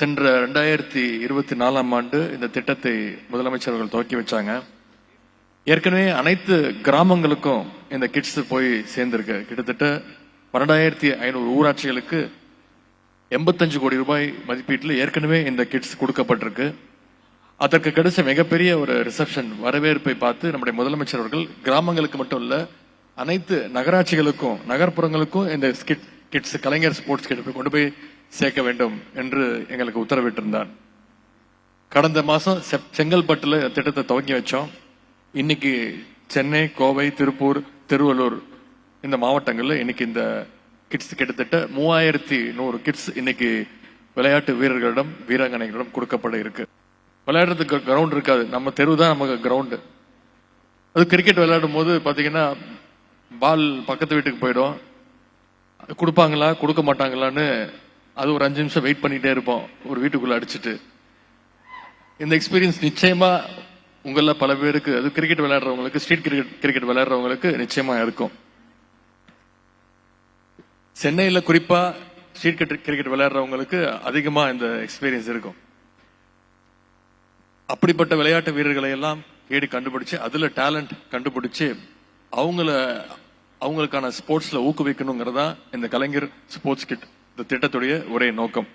சென்ற ரெண்டாயிரத்தி இருபத்தி நாலாம் ஆண்டு இந்த திட்டத்தை முதலமைச்சர் அவர்கள் துவக்கி வச்சாங்க. ஏற்கனவே அனைத்து கிராமங்களுக்கும் இந்த கிட்ஸ் போய் சேர்ந்திருக்கு. கிட்டத்தட்ட பன்னெண்டாயிரத்தி ஐநூறு ஊராட்சிகளுக்கு எண்பத்தஞ்சு கோடி ரூபாய் மதிப்பீட்டில் ஏற்கனவே இந்த கிட்ஸ் கொடுக்கப்பட்டிருக்கு. அதற்கு கிடைச்ச மிகப்பெரிய ஒரு ரிசப்ஷன் வரவேற்பை பார்த்து நம்முடைய முதலமைச்சர் அவர்கள் கிராமங்களுக்கு மட்டும் இல்ல அனைத்து நகராட்சிகளுக்கும் நகர்ப்புறங்களுக்கும் இந்த கிட்ஸ் கலைஞர் ஸ்போர்ட்ஸ் கிட்ட கொண்டு போய் சேர்க்க வேண்டும் என்று எங்களுக்கு உத்தரவிட்டிருந்தான். கடந்த மாதம் செப்- செங்கல்பட்டுல திட்டத்தை துவங்கி வச்சோம். இன்னைக்கு சென்னை கோவை திருப்பூர் திருவள்ளூர் இந்த மாவட்டங்களில் இன்னைக்கு இந்த கிட்ஸ் கிட்டத்தட்ட மூவாயிரத்தி நூறு கிட்ஸ் இன்னைக்கு விளையாட்டு வீரர்களிடம் வீராங்கனைகளிடம் கொடுக்கப்பட இருக்கு. விளையாடுறதுக்கு கிரவுண்ட் இருக்காது. நம்ம தெரு தான் நமக்கு கிரவுண்டு அது கிரிக்கெட் விளையாடும் போது பார்த்தீங்கன்னா பால் பக்கத்து வீட்டுக்கு போயிடும். கொடுப்பாங்களா? கொடுக்க மாட்டாங்களான்னு அது ஒரு அஞ்சு நிமிஷம் வெயிட் பண்ணிட்டே இருப்போம். ஒரு வீட்டுக்குள்ள அடிச்சிட்டு. இந்த எக்ஸ்பீரியன்ஸ் நிச்சயமா உங்களில் பல பேருக்கு அது கிரிக்கெட் விளையாடுறவங்களுக்கு ஸ்ட்ரீட் கிரிக்கெட் கிரிக்கெட் விளையாடுறவங்களுக்கு நிச்சயமா இருக்கும். சென்னையில் குறிப்பா ஸ்ட்ரீட் கிரிக்கெட் விளையாடுறவங்களுக்கு அதிகமா இந்த எக்ஸ்பீரியன்ஸ் இருக்கும். அப்படிப்பட்ட விளையாட்டு வீரர்களை எல்லாம் தேடி கண்டுபிடிச்சு அதுல டேலண்ட் கண்டுபிடிச்சு அவங்கள அவங்களுக்கான ஸ்போர்ட்ஸ்ல ஊக்குவிக்கணுங்கிறதா இந்த கலைஞர் ஸ்போர்ட்ஸ் கிட் இந்த திட்டத்துடைய ஒரே நோக்கம்.